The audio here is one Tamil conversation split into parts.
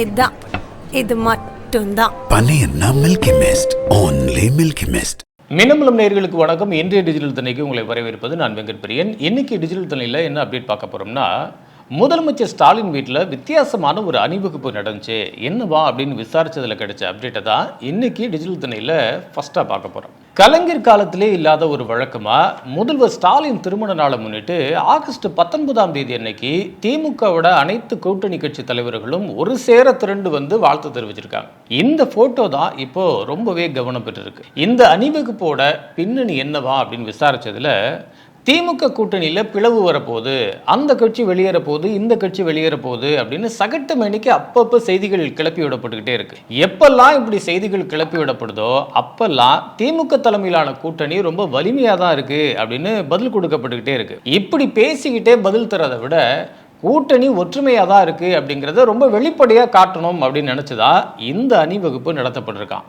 இதுதான். இது மட்டும்தான். பனையன்னா milky mist only milky mist Minnambalam நேயர்களுக்கு வணக்கம். இன்றைய டிஜிட்டல் தன்னைக்கு உங்களை வரவேற்பது நான் வெங்கட் பிரியன். இன்னைக்கு டிஜிட்டல் தன்னையில் என்ன அப்டேட் பார்க்க போறோம்னா முதலமைச்சர் ஸ்டாலின் வீட்டில் வித்தியாசமான ஒரு அணிவகுப்பு நடந்துச்சு. என்னவா அப்படின்னு விசாரிச்சதுல கிடைச்ச அப்டேட்டை தான் இன்னைக்கு டிஜிட்டல் தன்னையில் ஃபர்ஸ்டா பார்க்க போறோம். கலைஞர் காலத்திலே இல்லாத ஒரு வழக்கமாக முதல்வர் ஸ்டாலின் திருமண நாளை முன்னிட்டு ஆகஸ்ட் பத்தொன்பதாம் தேதி அன்னைக்கு திமுகவோட அனைத்து கூட்டணி கட்சி தலைவர்களும் ஒரு சேர திரண்டு வந்து வாழ்த்து தெரிவிச்சிருக்காங்க. இந்த போட்டோ தான் இப்போ ரொம்பவே கவனம் பெற்றிருக்கு. இந்த அணிவகுப்போட பின்னணி என்னவா அப்படின்னு விசாரிச்சதுல திமுக கூட்டணியில் பிளவு வரப்போகுது. அந்த கட்சி வெளியேற போகுது இந்த கட்சி வெளியேற போகுது அப்படின்னு சகட்டு மணிக்கு அப்பப்போ செய்திகள் கிளப்பி விடப்பட்டுக்கிட்டே இருக்கு. எப்பெல்லாம் இப்படி செய்திகள் கிளப்பி விடப்படுதோ அப்பெல்லாம் திமுக தலைமையிலான கூட்டணி ரொம்ப வலிமையாக தான் இருக்கு அப்படின்னு பதில் கொடுக்கப்பட்டுக்கிட்டே இருக்கு. இப்படி பேசிக்கிட்டே பதில் தரதை விட கூட்டணி ஒற்றுமையாக தான் இருக்குது அப்படிங்கிறத ரொம்ப வெளிப்படையாக காட்டணும் அப்படின்னு நினச்சதா இந்த அணிவகுப்பு நடத்தப்பட்டிருக்கான்.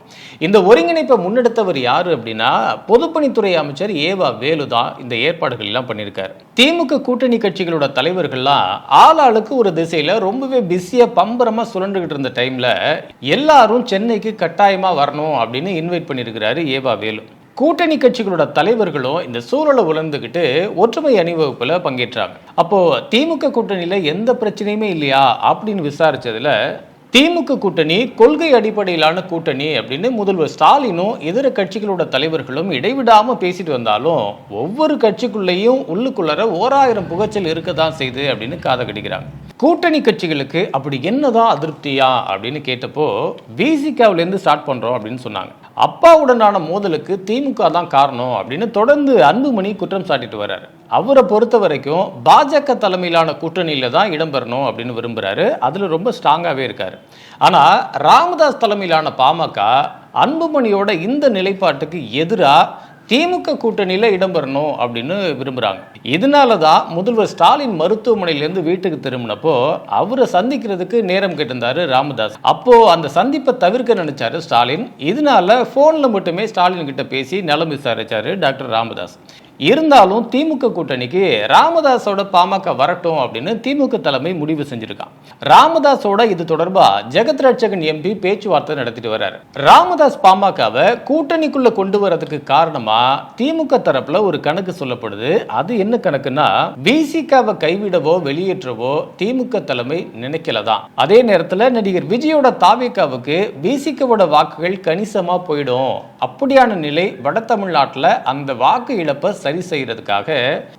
இந்த ஒருங்கிணைப்பை முன்னெடுத்தவர் யார் அப்படின்னா பொதுப்பணித்துறை அமைச்சர் ஏவா வேலு தான் இந்த ஏற்பாடுகள் எல்லாம் பண்ணியிருக்காரு. திமுக கூட்டணி கட்சிகளோட தலைவர்கள்லாம் ஆளாளுக்கு ஒரு திசையில் ரொம்பவே பிஸியாக பம்பரமாக சுழண்டுகிட்டு இருந்த டைமில் எல்லாரும் சென்னைக்கு கட்டாயமாக வரணும் அப்படின்னு இன்வைட் பண்ணியிருக்கிறாரு ஏவா வேலு. கூட்டணி கட்சிகளோட தலைவர்களும் இந்த சூழலை உணர்ந்துக்கிட்டு ஒற்றுமை அணிவகுப்பில் பங்கேற்றாங்க. அப்போ திமுக கூட்டணியில எந்த பிரச்சனையுமே இல்லையா அப்படின்னு விசாரிச்சதுல திமுக கூட்டணி கொள்கை அடிப்படையிலான கூட்டணி அப்படின்னு முதல்வர் ஸ்டாலினும் இதர கட்சிகளோட தலைவர்களும் இடைவிடாம பேசிட்டு வந்தாலும் ஒவ்வொரு கட்சிக்குள்ளேயும் உள்ளுக்குள்ளர ஓராயிரம் புகைச்சல் இருக்க தான் செய்யுது அப்படின்னு காதை கடிக்கிறாங்க. கூட்டணி கட்சிகளுக்கு அப்படி என்னதான் அதிருப்தியா அப்படின்னு கேட்டப்போ விசிகாவிலேருந்து ஸ்டார்ட் பண்ணுறோம் அப்படின்னு சொன்னாங்க. அப்பாவுடனான மோதலுக்கு திமுக தான் காரணம் அப்படின்னு தொடர்ந்து அன்புமணி குற்றம் சாட்டிட்டு வர்றாரு. அவரை பொறுத்த வரைக்கும் பாஜக தலைமையிலான கூட்டணியில் தான் இடம்பெறணும் அப்படின்னு விரும்புகிறாரு அதில் ரொம்ப ஸ்ட்ராங்காகவே இருக்கார். ஆனால் ராமதாஸ் தலைமையிலான பாமக அன்புமணியோட இந்த நிலைப்பாட்டுக்கு எதிராக திமுக கூட்டணியில் இடம்பெறணும் அப்படின்னு விரும்புகிறாங்க இதனால தான் முதல்வர் ஸ்டாலின் மருத்துவமனையிலேருந்து வீட்டுக்கு திரும்பினப்போ அவரை சந்திக்கிறதுக்கு நேரம் கேட்டிருந்தாரு ராமதாஸ். அப்போ அந்த சந்திப்பை தவிர்க்க நினைச்சாரு ஸ்டாலின். இதனால ஃபோனில் மட்டுமே ஸ்டாலின் கிட்ட பேசி நலம் விசாரிச்சாரு டாக்டர் ராமதாஸ். இருந்தாலும் திமுக கூட்டணிக்கு ராமதாஸோட பாமக வரட்டும் அப்படின்னு திமுக தலைமை முடிவு செஞ்சிருக்கான். ராமதாஸோட இது தொடர்பா ஜெகத் ரட்சகன் எம்பி பேச்சுவார்த்தை நடத்திட்டு வர்றாரு. ராமதாஸ் பாமகவை கூட்டணிக்குள்ள கொண்டு வரதுக்கு காரணமா திமுக தரப்புல ஒரு கணக்கு சொல்லப்படுது. அது என்ன கணக்குன்னா பிசிகாவை கைவிடவோ வெளியேற்றவோ திமுக தலைமை நினைக்கலதான். அதே நேரத்துல நடிகர் விஜயோட தாவிகாவுக்கு விசிகாவோட வாக்குகள் கணிசமா போயிடும். அப்படியான நிலை வட தமிழ்நாட்டுல அந்த வாக்கு இழப்பை சரி செய்யறதுக்காக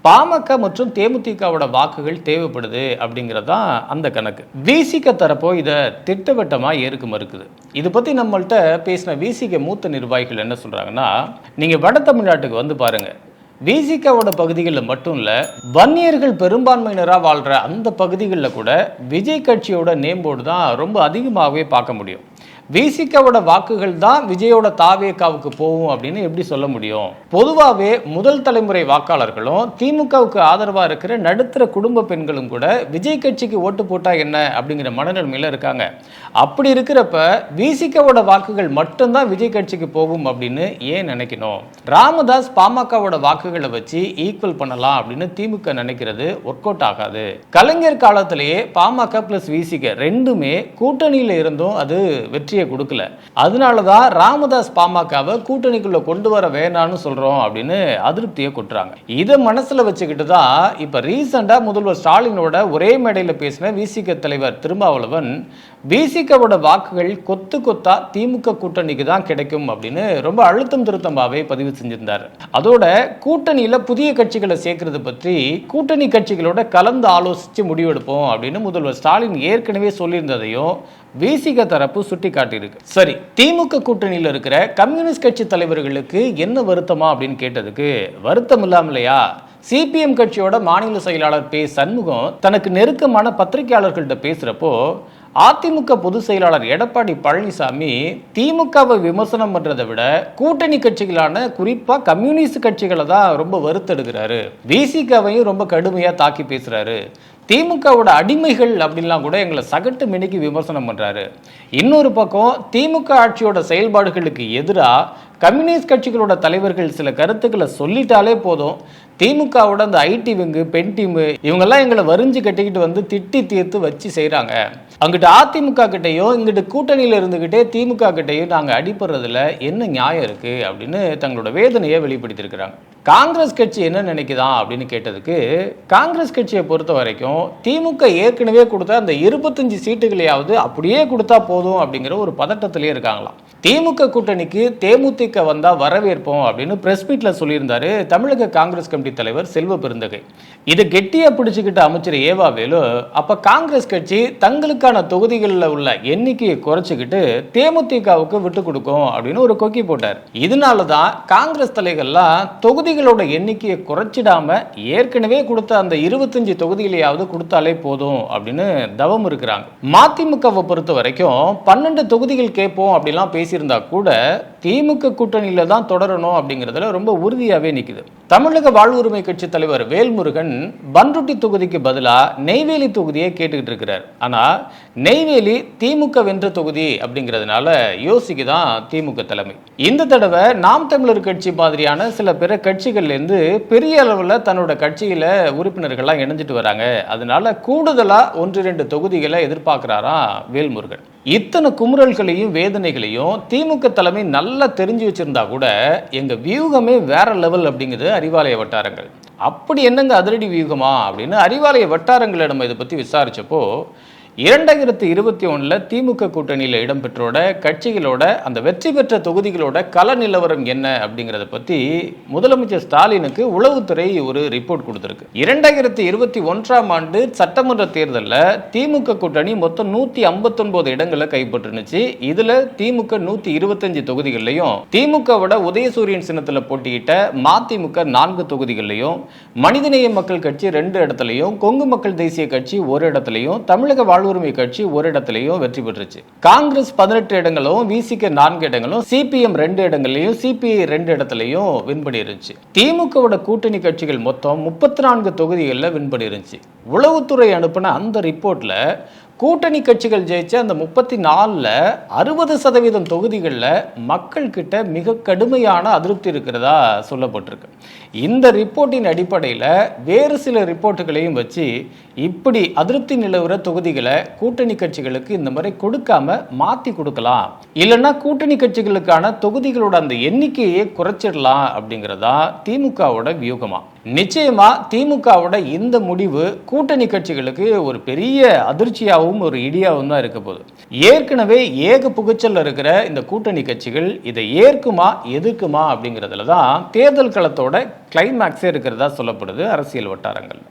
பாமக மற்றும் தேமுதிகவோட வாக்குகள் தேவைப்படுது அப்படிங்கறதுதான் அந்த கணக்கு. விசிக தரப்போ இதை திட்டவட்டமாக ஏற்க மறுக்குது. இது பற்றி நம்மள்ட்ட பேசின விசிக மூத்த நிர்வாகிகள் என்ன சொல்கிறாங்கன்னா நீங்கள் வட தமிழ்நாட்டுக்கு வந்து பாருங்க. விசிகாவோட பகுதிகளில் மட்டும் இல்லை வன்னியர்கள் பெரும்பான்மையினராக வாழ்கிற அந்த பகுதிகளில் கூட விஜய் கட்சியோட நேம்போர்டு தான் ரொம்ப அதிகமாகவே பார்க்க முடியும். விசிகாவோட வாக்குகள் தான் விஜயோட தாவேக்காவுக்கு போகும் அப்படின்னு எப்படி சொல்ல முடியும்? பொதுவாகவே முதல் தலைமுறை வாக்காளர்களும் திமுகவுக்கு ஆதரவாக இருக்கிற நடுத்தர குடும்ப பெண்களும் கூட விஜய் கட்சிக்கு ஓட்டு போட்டா என்ன அப்படிங்கிற மனநிலைமையில் இருக்காங்க. அப்படி இருக்கிறப்ப விசிகாவோட வாக்குகள் மட்டும்தான் விஜய் கட்சிக்கு போகும் அப்படின்னு ஏன் நினைக்கணும்? ராமதாஸ் பாமகவோட வாக்குகளை வச்சு ஈக்குவல் பண்ணலாம் அப்படின்னு திமுக நினைக்கிறது ஒர்க் அவுட் ஆகாது. கலைஞர் காலத்திலேயே பாமக பிளஸ் விசிக ரெண்டுமே கூட்டணியில் இருந்தும் அது வெற்றியை கொடுக்கல. அதனால தான் ராமதாஸ் பாமகவை கூட்டணிக்குள்ள கொண்டு வர வேணாம்னு சொல்றோம் அப்படின்னு அதிருப்தியை கொட்டுறாங்க. இதை மனசுல வச்சுக்கிட்டு தான் இப்ப ரீசெண்டா முதல்வர் ஸ்டாலினோட ஒரே மேடையில் பேசின விசிக தலைவர் திருமாவளவன் விசிகவோட வாக்குகள் கொத்து கொத்தா திமுக கூட்டணிக்கு தான் கிடைக்கும் அப்படின்னு ரொம்ப அழுத்தம் திருத்தமாகவே பதிவு செஞ்சிருந்தார். அதோட கூட்டணியில புதிய கட்சிகளை சேர்க்கறது பற்றி கூட்டணி கட்சிகளோட கலந்து ஆலோசிச்சு முடிவெடுப்போம் அப்படின்னு முதல்வர் ஸ்டாலின் ஏற்கனவே சொல்லியிருந்ததையும் விசிக தரப்பு சுட்டி காட்டியிருக்கு சரி திமுக கூட்டணியில் இருக்கிற கம்யூனிஸ்ட் கட்சி தலைவர்களுக்கு என்ன வருத்தமா அப்படின்னு கேட்டதுக்கு வருத்தம் இல்லாமலையா? சிபிஎம் கட்சியோட மாநில செயலாளர் பே. சண்முகம் தனக்கு நெருக்கமான பத்திரிகையாளர்கள்ட்ட பேசுறப்போ அதிமுக பொதுச் செயலாளர் எடப்பாடி பழனிசாமி திமுகவை விமர்சனம் பண்றதை விட கூட்டணி கட்சிகளான குறிப்பா கம்யூனிஸ்ட் கட்சிகளை தான் ரொம்ப வருத்தெடுக்கிறாரு. விசிகவையும் ரொம்ப கடுமையா தாக்கி பேசுறாரு. திமுகவோட அடிமைகள் அப்படின்லாம் கூட எங்களை சகட்டு மினிக்கு விமர்சனம் பண்ணுறாரு இன்னொரு பக்கம் திமுக ஆட்சியோட செயல்பாடுகளுக்கு எதிராக கம்யூனிஸ்ட் கட்சிகளோட தலைவர்கள் சில கருத்துக்களை சொல்லிட்டாலே போதும். திமுகவோட அந்த ஐடி விங்கு பெண் டீமு இவங்கெல்லாம் எங்களை வரிஞ்சு கட்டிக்கிட்டு வந்து திட்டி தீர்த்து வச்சு செய்கிறாங்க அங்கிட்டு அதிமுக கிட்டேயும் இங்கிட்டு கூட்டணியில் இருந்துக்கிட்டே திமுக கிட்டேயும் நாங்கள் அடிப்படுறதுல என்ன நியாயம் இருக்குது அப்படின்னு தங்களோட வேதனையை வெளிப்படுத்தியிருக்கிறாங்க. காங்கிரஸ் கட்சி என்ன நினைக்குதான் அப்படின்னு கேட்டதுக்கு காங்கிரஸ் கட்சியை பொறுத்த வரைக்கும் திமுக ஏற்கனவே கொடுத்த அந்த இருபத்தஞ்சு சீட்டுகளையாவது அப்படியே கொடுத்தா போதும் அப்படிங்கிற ஒரு பதட்டத்திலே இருக்காங்களாம். திமுக கூட்டணிக்கு தேமுதிக வந்தால் வரவேற்போம் அப்படின்னு பிரஸ் மீட்டில் சொல்லியிருந்தாரு தமிழக காங்கிரஸ் கமிட்டி தலைவர் செல்வ பெருந்தகை. இதை கெட்டியா பிடிச்சிக்கிட்ட அமைச்சர் ஏவா வேலு அப்போ காங்கிரஸ் கட்சி தங்களுக்கான தொகுதிகளில் உள்ள எண்ணிக்கையை குறைச்சிக்கிட்டு தேமுதிகவுக்கு விட்டு கொடுக்கும் அப்படின்னு ஒரு கொக்கி போட்டார். இதனால தான் காங்கிரஸ் தலைகள்லாம் தொகுதிகளோட எண்ணிக்கையை குறைச்சிடாம ஏற்கனவே கொடுத்த அந்த இருபத்தஞ்சு தொகுதிகளையாவது கொடுத்தாலே போதும் அப்படின்னு தவம் இருக்கிறாங்க. மதிமுகவை பொறுத்த வரைக்கும் பன்னெண்டு தொகுதிகள் கேட்போம் அப்படிலாம் பேசி பேசியிருந்தா கூட திமுக கூட்டணியில தான் தொடரணும் அப்படிங்கிறதுல ரொம்ப உறுதியாவே நிற்குது தமிழக வாழ்வுரிமை கட்சி தலைவர் வேல்முருகன் பன்ருட்டி தொகுதிக்கு பதிலாக நெய்வேலி தொகுதியை கேட்டுக்கிட்டு இருக்கிறார். ஆனால் நெய்வேலி திமுக வென்ற தொகுதி அப்படிங்கிறதுனால யோசிக்கு தான் திமுக தலைமை. இந்த தடவை நாம் தமிழர் கட்சி மாதிரியான சில பிற கட்சிகள்லேருந்து பெரிய அளவில் தன்னோட கட்சியில் உறுப்பினர்கள்லாம் இணைஞ்சிட்டு வராங்க. அதனால கூடுதலாக ஒன்று ரெண்டு தொகுதிகளை எதிர்பார்க்குறாராம் வேல்முருகன். இத்தனை குமுறல்களையும் வேதனைகளையும் திமுக தலைமை நல்லா தெரிஞ்சு வச்சிருந்தா கூட எங்க வியூகமே வேற லெவல் அப்படிங்கிறது அறிவாலய வட்டாரங்கள். அப்படி என்னங்க அதிரடி வியூகமா அப்படின்னு அறிவாலய வட்டாரங்களிடம் இதை பத்தி விசாரிச்சப்போ இரண்டாயிரத்தி இருபத்தி ஒன்றில் திமுக கூட்டணியில் இடம்பெற்றோட கட்சிகளோட அந்த வெற்றி பெற்ற தொகுதிகளோட கள நிலவரம் என்ன அப்படிங்கிறத பத்தி முதலமைச்சர் ஸ்டாலினுக்கு உளவுத்துறை ஒரு ரிப்போர்ட் கொடுத்திருக்கு. இரண்டாயிரத்தி இருபத்தி ஒன்றாம் ஆண்டு சட்டமன்ற தேர்தலில் திமுக கூட்டணி மொத்தம் நூத்தி ஐம்பத்தொன்பது இடங்களை கைப்பற்றுனுச்சு. இதுல திமுக நூத்தி இருபத்தஞ்சு தொகுதிகள்லையும் திமுகவோட உதயசூரியன் சின்னத்துல போட்டியிட்ட மதிமுக நான்கு தொகுதிகள்லையும் மனிதநேய மக்கள் கட்சி ரெண்டு இடத்துலையும் கொங்கு மக்கள் தேசிய கட்சி ஒரு இடத்துலையும் தமிழக வாழ்வுரிமை கட்சி ஒரு இடத்துலையும் வெற்றி பெற்றுச்சு. காங்கிரஸ் பதினெட்டு இடங்களும் விசிக நான்கு இடங்களும் சிபிஎம் ரெண்டு இடங்களையும் சிபிஐ ரெண்டு இடத்துலையும் வின் பண்ணிருந்துச்சு. திமுகவோட கூட்டணி கட்சிகள் மொத்தம் முப்பத்தி நான்கு தொகுதிகளில் வின் பண்ணிருந்துச்சு. உளவுத்துறை அனுப்பின அந்த ரிப்போர்ட்ல கூட்டணி கட்சிகள் ஜெயிச்ச அந்த முப்பத்தி நாலில் அறுபது சதவீதம் தொகுதிகளில் மக்கள் கிட்ட மிக கடுமையான அதிருப்தி இருக்கிறதா சொல்லப்பட்டிருக்கு. இந்த ரிப்போர்ட்டின் அடிப்படையில் வேறு சில ரிப்போர்ட்டுகளையும் வச்சு இப்படி அதிருப்தி நிலவுற தொகுதிகளை கூட்டணி கட்சிகளுக்கு இந்த மாதிரி கொடுக்காம மாற்றி கொடுக்கலாம். இல்லைன்னா கூட்டணி கட்சிகளுக்கான தொகுதிகளோட அந்த எண்ணிக்கையை குறைச்சிடலாம் அப்படிங்கிறதா திமுகவோட வியூகமா. நிச்சயமா திமுகவோட இந்த முடிவு கூட்டணி கட்சிகளுக்கு ஒரு பெரிய அதிர்ச்சியாகவும் ஒரு இடியாகவும் தான் இருக்க போகுது. ஏற்கனவே ஏக புகைச்சல் இருக்கிற இந்த கூட்டணி கட்சிகள் இதை ஏற்குமா எதிர்க்குமா அப்படிங்கிறதுல தான் தேர்தல் களத்தோட கிளைமேக்ஸே இருக்கிறதா சொல்லப்படுது அரசியல் வட்டாரங்கள்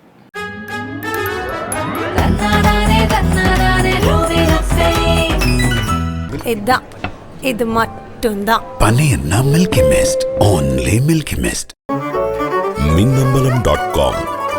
இதுதான். இது மட்டும்தான். Milky mist only milky mist Minnambalam dot com